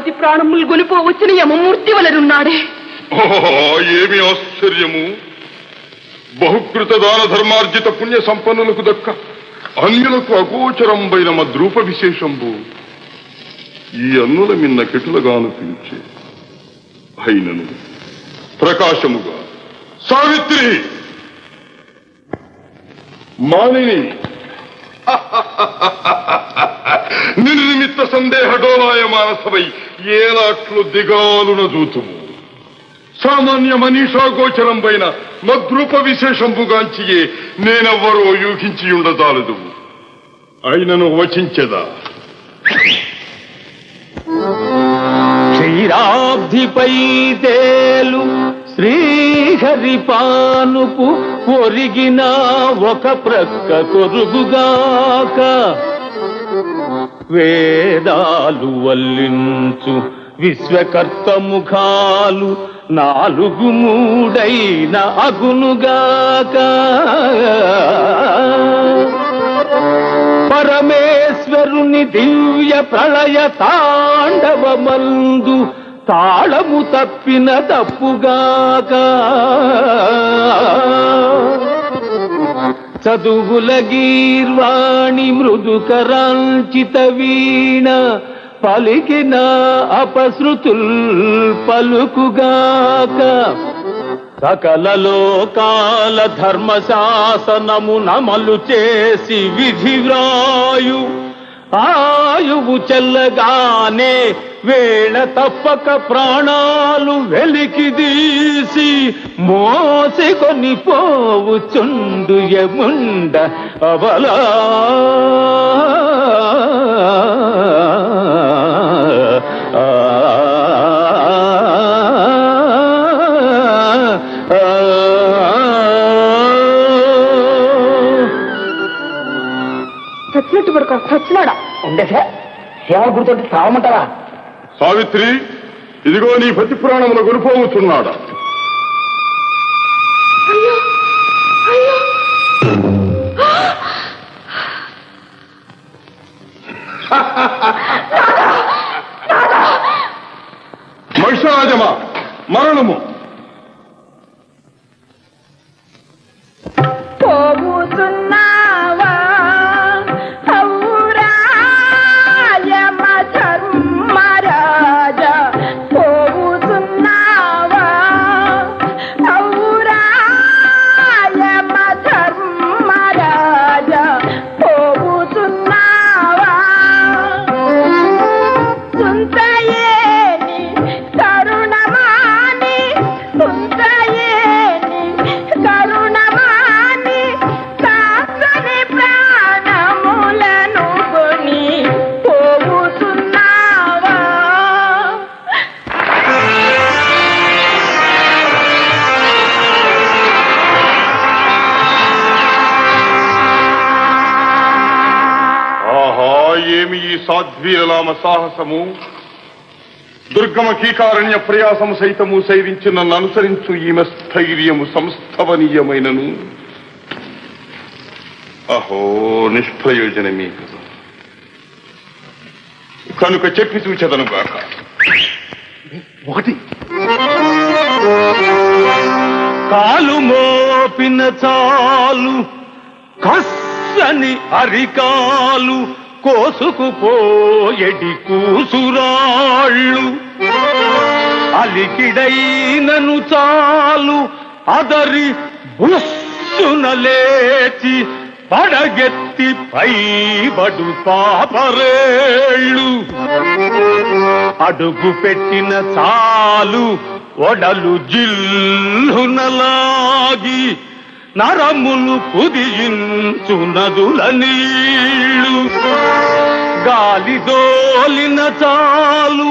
పతి ప్రాణములు గొలిపో వచ్చిన యమమూర్తి వలనున్నాడే ఏమి ఆశ్చర్యము? బహుకృత దాన ధర్మార్జిత పుణ్య సంపన్నులకు దక్క అన్యులకు అగోచరంబైన ద్రూప విశేషంబు. ఈ అన్నుల మిన్న కెటులుగా అనిపించే అయినను ప్రకాశముగా. సావిత్రి! మాలిని! నిర్నిమిత్త సందేహ డోలాయ మానసమై ఏలాట్లు దిగాలున దూతుము. సామాన్య మనీషా గోచరం పైన మద్రూప విశేషంబుగాంచియే నేనెవ్వరో యూహించి ఉండదాలదు అయినను వచించెదా. క్షీరాబ్ధిపై తేలు శ్రీహరి పానుపు ఒరిగిన ఒక ప్రక్క కొరుగుగాక వేదాలు వల్లించు. విశ్వకర్త ముఖాలు నాలుగు మూడైన అగునుగాక. పరమేశ్వరుని దివ్య ప్రళయ తాండవమందు తాళము తప్పిన తప్పుగాక. చదువుల గీర్వాణి మృదుకరాంచిత వీణ పలికిన అపశృతుల్ పలుకుగాక. సకల లోకాల ధర్మశాసనము నమలు చేసి విధి వ్రాయు ఆయువు చెల్లగానే వేళ తప్పక ప్రాణాలు వెలికి తీసి మోసికొని పోవుచుండు ఎముండ అవలా. చచ్చినట్టు పడుకో చచ్చినాడా? ఉండేసే సేవ గుర్తుంటే చావమంటారా సావిత్రి ఇదిగో నీ పతి పురాణముల అయ్యో! మహిషరాజమా మరణము. ఈ సాధ్వీరలామ సాహసము దుర్గమ కీకారణ్య ప్రయాసము సైతము సైరించి నన్ను అనుసరించు ఈమె స్థైర్యము సంస్థవనీయమైనను. అహో నిష్ప్రయోజనమే కదా. కనుక చెప్పి చూచెదను గాక. ఒకటి. కాలు మోపిన చాలు కస్సని అరికాలు కోసుకుపోయడి కూసురాళ్ళు. అలికిడైనను చాలు అదరి బుస్సున లేచి పడగెత్తి పైబడు పాపరేళ్ళు. అడుగు పెట్టిన చాలు ఒడలు జిల్లునలాగి నరములు కుదియించు నీళ్ళు గాలి దోలిన చాలు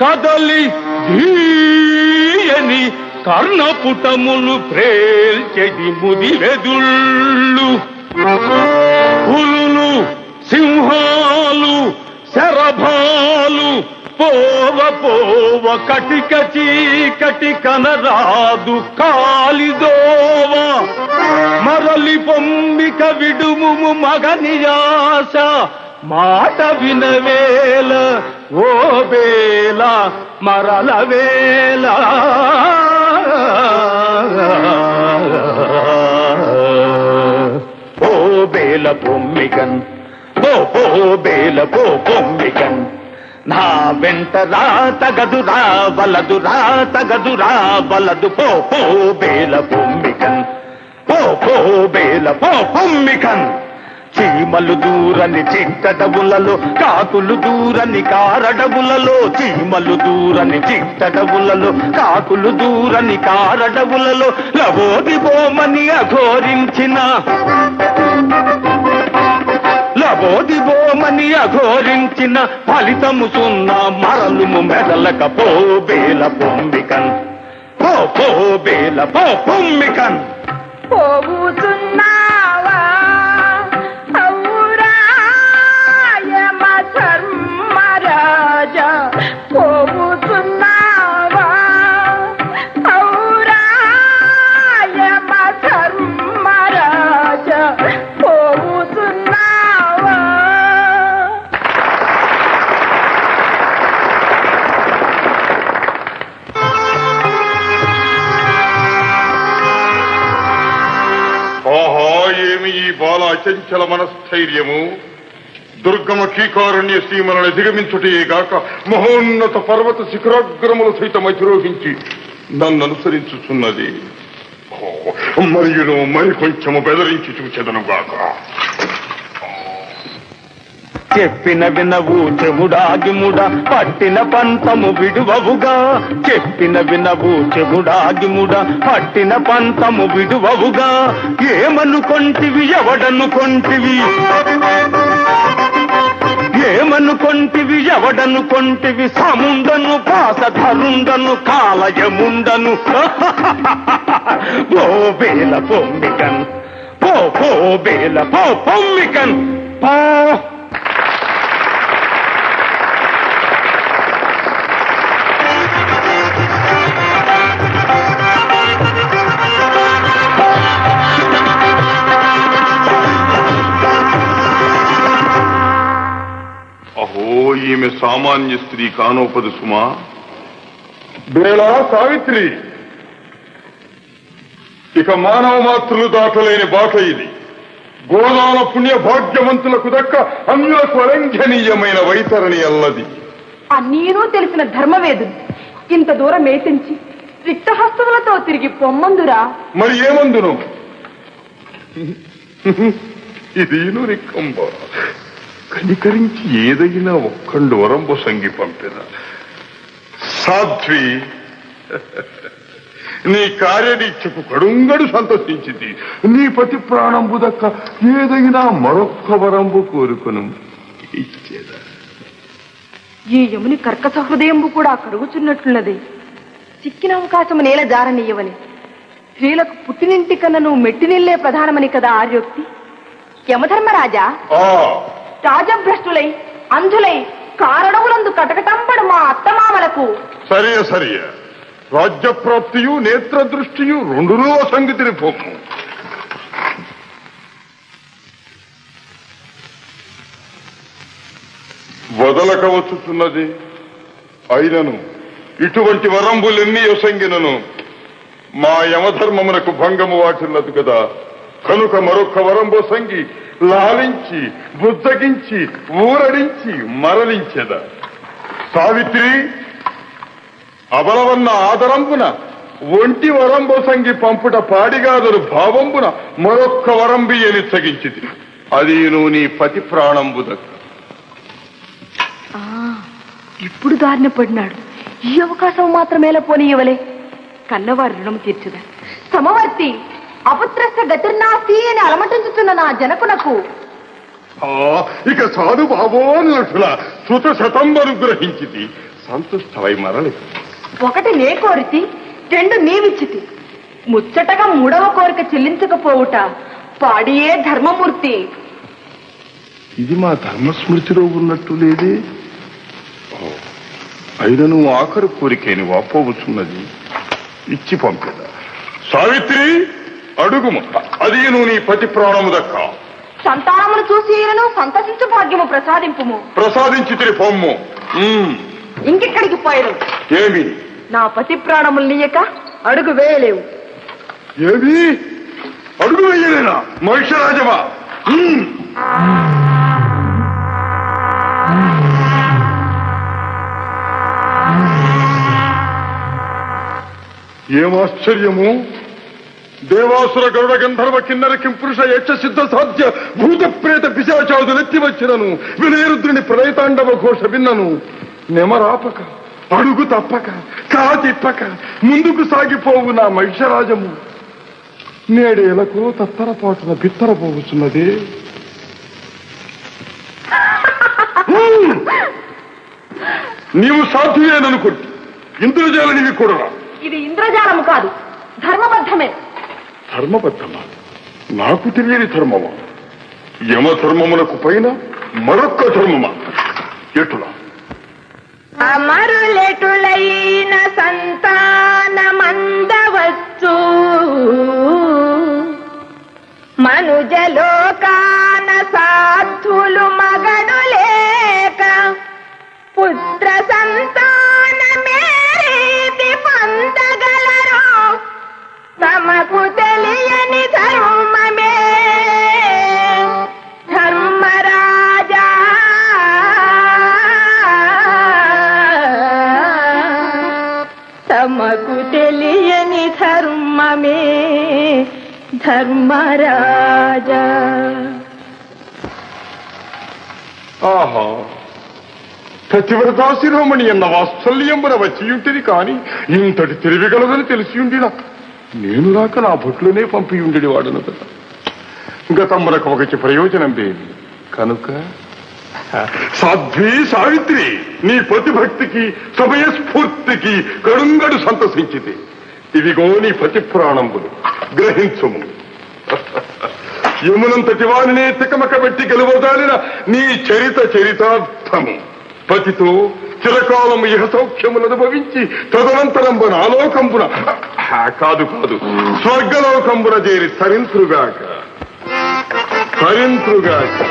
కదలి ధీయని కర్ణపుటములు ప్రేల్చెడి ముదివెదుళ్ళు. పులులు సింహాలు పోవ పోవ కటిక చీకటి కనరాదు కాలిదోవ మరలి పొంబిక విడుము మగనియాస మాట వినవేల ఓ వేల మరల వేళ. ఓ బేల పొమ్మికన్ ఓ ఓ బేల పో పొమ్మికన్. నా వెంట రా తగదురా వలదురా తగదురా బలదు పో పో బేల పొమ్మికన్ పో పో బేల పో పొమ్మికన్ చీమలు దూరని చిట్టడబులలో కాకులు దూరని కారడబులలో చీమలు దూరని చిట్టడబులలో కాకులు దూరని కారడబులలో లవోది బోమని అఘోరించిన. లబోది అఘోరించిన ఫలితము సున్నా మరలుము మెదలక పో బేల పొమ్మికన్ పో పో బేల పో పొమ్మికన్ పోగుతున్నావా అచంచల మనస్థైర్యము దుర్గమ కీకారుణ్య సీమలను అధిగమించుటే గాక మహోన్నత పర్వత శిఖరాగ్రములు సైతం అధిరోహించి నన్ను అనుసరించుచున్నది మరియును మరి కొంచెము బెదరించి చూచెదను చెప్పిన వినవు చెముడాగిముడ పట్టిన పంతము విడువవుగా. చెప్పిన వినవు చెముడాగిముడ పట్టిన పంతము విడువవుగా. ఏమనుకొంటివి ఎవడనుకొంటివి? ఏమనుకొంటివి ఎవడనుకొంటివి? సముండను పాసధరుండను కాలయముండను. ఓ బేల పొమ్మికన్ పో పో బేల పో పొమ్మికన్. పా ఈమె సామాన్య స్త్రీ కానోపదు సుమా. బేళా సావిత్రి. ఇక మానవ మాతృలు దాటలేని బాట ఇది. గోదాన పుణ్య భాగ్యవంతులకు దక్క అన్యులకు అలంఘనీయమైన వైతరణి అల్లది. అన్నీనూ తెలిసిన ధర్మవేదుడు ఇంత దూరం మేటించి రిక్తహస్తములతో తిరిగి పొమ్మందురా? మరి ఏమందును? ఇదేను రిక్కంబ. కనికరించి ఏదైనా ఒక్కండు వరంబు సంగి పంపిన. సాధ్వి నీ కార్యదీక్షకు కడుంగడు సంతోషించింది. నీ పతి ప్రాణంబు దక్క ఏదైనా మరొక్క వరంబు కోరుకును. ఇచ్చేదా? ఈ యముని కర్కస హృదయంబు కూడా కరుగుచున్నట్లున్నది. చిక్కిన అవకాశము నేల జారనీయవని. స్త్రీలకు పుట్టినింటి కన్నా నువ్వు మెట్టినిల్లే ప్రధానమని కదా ఆర్యోక్తి? యమధర్మరాజా? రాజభ్రష్టులై అంధులై కారణములందు కటకటంపడు మా అత్తమామలకు. సరే సరే. రాజ్యప్రాప్తియు నేత్ర దృష్టియు రెండునూ సంగతిని పోము వదలక వచ్చుతున్నది అయినను. ఇటువంటి వరంబులెన్ని యొసంగినను మా యమధర్మమునకు భంగము వాటిల్లదు కదా. కనుక మరొక వరం సంగి లాలించి బుద్ధగించి ఊరడించి మరలించెదా. సావిత్రి అబలవన్న ఆదరంబున ఒంటి వరం సంగి పంపుట పాడిగాదరు భావంబున మరొక్క వరంబి అని తగించింది అది నువ్వు నీ పతి ప్రాణంబు దక్క ఆ, ఇప్పుడు దారిన పడినాడు. ఈ అవకాశం మాత్రమేలా పోనీయవలే. కన్నవారి రుణం తీర్చుదా. సమవర్తి! అపుత్రస్య గతిర్నాస్తి అని అలమటించుతున్న నా జనకునకు. ఆ, ఇక సాధు బాబో నటుల సుత శతంబరు గ్రహించింది సంతుష్టమై మరలి. ఒకటి నే కోరితి రెండు నీవిచ్చితి. ముచ్చటగా మూడవ కోరిక చెల్లించకపోవుట పాడియే ధర్మమూర్తి. ఇది మా ధర్మస్మృతిలో ఉన్నట్టు లేదే. ఓ, అయినను ఆఖరు కోరికని వాపోవచ్చున్నది ఇచ్చి పంపేదా. సావిత్రి! అడుగుము అది నువ్వు నీ పతి ప్రాణము దక్కా. సంతానమును చూసి ఈయనను సంతసించు భాగ్యము ప్రసాదింపుము. ప్రసాదించి తిరి పొమ్ము ఇంకెక్కడికి పోయడం ఏమి నా పతి ప్రాణములు నీయక అడుగు వేయలేవు. ఏమి అడుగు వెయ్యలేనా మహిషరాజమా. ఏం ఆశ్చర్యము? దేవాసుర గరుడ గంధర్వ కిన్నర కింపురుష యక్ష సిద్ధ సాధ్య భూత ప్రేత పిశాచాదులెత్తి వచ్చినను. వినయరుద్రుని ప్రణయతాండవ ఘోష విన్నను. నెమరాపక అడుగు తప్పక కా తిప్పక ముందుకు సాగిపోవు నా మహిషరాజము. నేడేలకు తత్తరపాటున బిత్తరపోవచ్చున్నది నీవు సాధ్యమేననుకుంటు ఇంద్రజాలనివి కూడా ఇది ఇంద్రజాలము కాదు ధర్మబద్ధమే. ధర్మబద్ధమా? నాకు తెలియని ధర్మమా? యమధర్మములకు పైన మరొక్క ధర్మమా? ఎటులా? అమరులెటులైన సంతానమందవచ్చు. మనుజలోకాన సాధులు రాజా ఆహా. పతివ్రతాశిరోమణి అన్న వాత్సల్యంబున వచ్చి ఉంటిది కాని ఇంతటి తెలివిగలదని తెలిసి ఉండినా నేను రాక నా బొట్లోనే పంపి ఉండేది వాడను కదా. గతమ్మలకు ఒకటి ప్రయోజనం లేని. కనుక? సాధ్వి సావిత్రి నీ ప్రతిభక్తికి సమయస్ఫూర్తికి కడుంగడు సంతసించితే. ఇవిగో నీ పతి ప్రాణంబులు గ్రహించుము. యమునంతటి వారినే తికమక పెట్టి గెలువదాలిన నీ చరిత చరితార్థము. పతితో చిరకాలం ఇహ సౌఖ్యమును అనుభవించి తదనంతరంబున ఆలోకంబున కాదు కాదు స్వర్గలోకంబున చేరి తరింతురుగాక. తరింతురుగాక.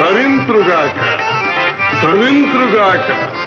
తరింతురుగాక. తరింతురుగాక.